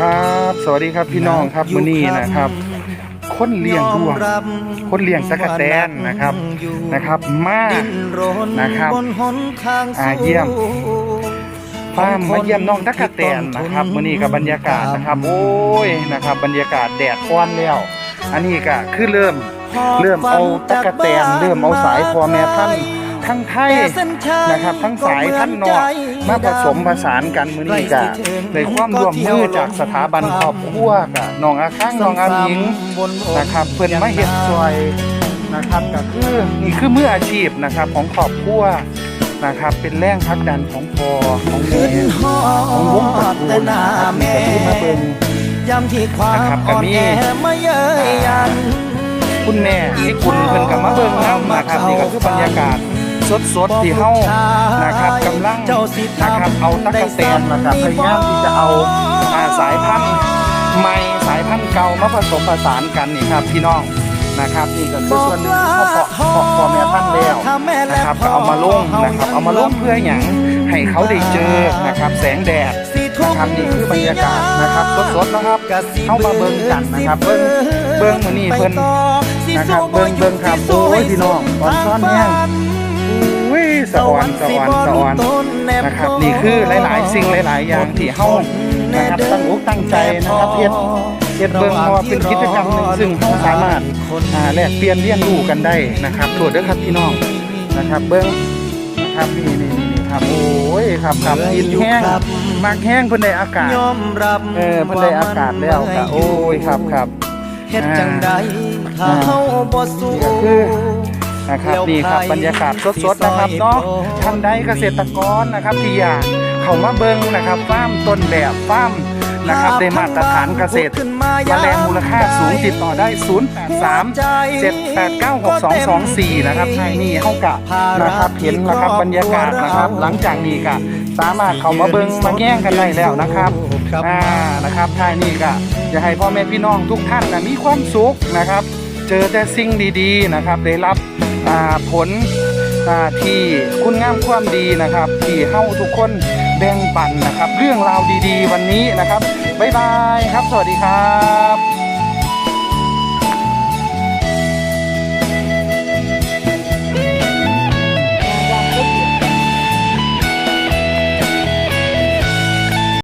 ครับ สวัสดีครับพี่น้องครับมื้อนี้นะครับ คนเลี้ยงด้วงคนเลี้ยงตะกะแตนนะครับนะครับมานะครับอ่าเยี่ยมฟาร์มมาเยี่ยมน้องตะกะแตนนะครับมื้อนี้กับบรรยากาศนะครับ โอ้ยนะครับ บรรยากาศแดดร้อนแล้ว อันนี้ก็คือเริ่ม เริ่มเอาตะกะแตนเริ่มเอาสายพ่อแม่ท่าน ทั้งไทยนะครับทั้งสายท่านนอกมาผสมผสานกันมื้อนี้ก็ในความร่วมมือจากสถาบันครอบครัวกับน้องอาข้างน้องอาหญิงนะครับเพิ่นมาเฮ็ดซอยนะครับก็คือนี่คือมืออาชีพนะครับของครอบครัวนะครับเป็นแรงผลักดันของพอของแม่ขอของวงตระกูลนะครับแม่นี่ก็คือมาเบิ่งย้ำที่ความนะครับก็อ่อนมีแอมาเย้ยยันคุณแม่ที่คุณเพิ่นก็มาเบิ่งนํนะครับนี่ก็คือบรรยากาศ สดๆที่เฮานะครับกำลังนะครับเอาตะกะแตนนะครับพยายามที่จะเอาอาสายพันธุ์ใหม่สายพันธุ์เก่ามาผสมผสานกันนี่ครับพี่น้องนะครับนี่ก็คือส่วนหนึ่งที่พ่อพ่อพ่อพ่อแม่ท่านแล้วนะครับก็เอามาลงนะครับเอามาลงเพื่ออย่างให้เขาได้เจอนะครับแสงแดดนะครับนี่คือบรรยากาศนะครับสดๆนะครับเข้ามาเบิ่งกันนะครับเบิ่งเบิ่งมื้อนี้เพิ่นนะครับเบิ่งเบิ่งครับโอ้ยพี่น้องตอนซ้อนแห้งอุ้ ยสะอ่อนสะอ่อนสะอ่อนนะครับ นี่คือหลาย ๆ สิ่งหลาย ๆ อย่างที่เฮานะครับตั้งอกตั้งใจนะครับเฮ็ดเฮ็ดเบิ่งเพราะว่าเป็นกิจกรรมหนึงซึ่งเฮาสามารถอ่าแลกเปลี่ยนเรียนรู้กันได้นะครับโทษเด้อครับพี่น้องนะครับเบิ่งครับนี่นี่นี่ครับโอ้ยครับครับกินแห้งมากแห้งเพิ่นได้อากาศยอมรับเออเพิ่นได้อากาศแล้วก็โอ้ยครับครับเฮ็ดจังใดถ้าเฮาบ่สู้ นี่ก็คือนะครับนี่ครับบรรยากาศสดๆนะครับเนาะท่านใดเกษตรกรนะครับที่อยากเข้ามาเบิ่งนะครับฟาร์มต้นแบบฟาร์มนะครับได้มาตรฐานเกษตรแมลงมูลค่าสูงติดต่อได้083 7896224 นะครับให้นี่เฮากะนะครับเห็นนะครับบรรยากาศนะครับ หลังจากนี้ก็สามารถเข้ามาเบิ่งมาแย่งกันได้แล้วนะครับอ่านะครับท้ายนี้ก็อยากให้พ่อแม่พี่น้องทุกท่านนะมีความสุขนะครับ เจอแต่สิ่งดีๆนะครับ ได้รับอ่า ผลที่คุณงามความดีนะครับ ที่เฮ้าทุกคนแบ่งปันนะครับ เรื่องราวดีๆ วันนี้นะครับบ๊ายบายครับ สวัสดีครับ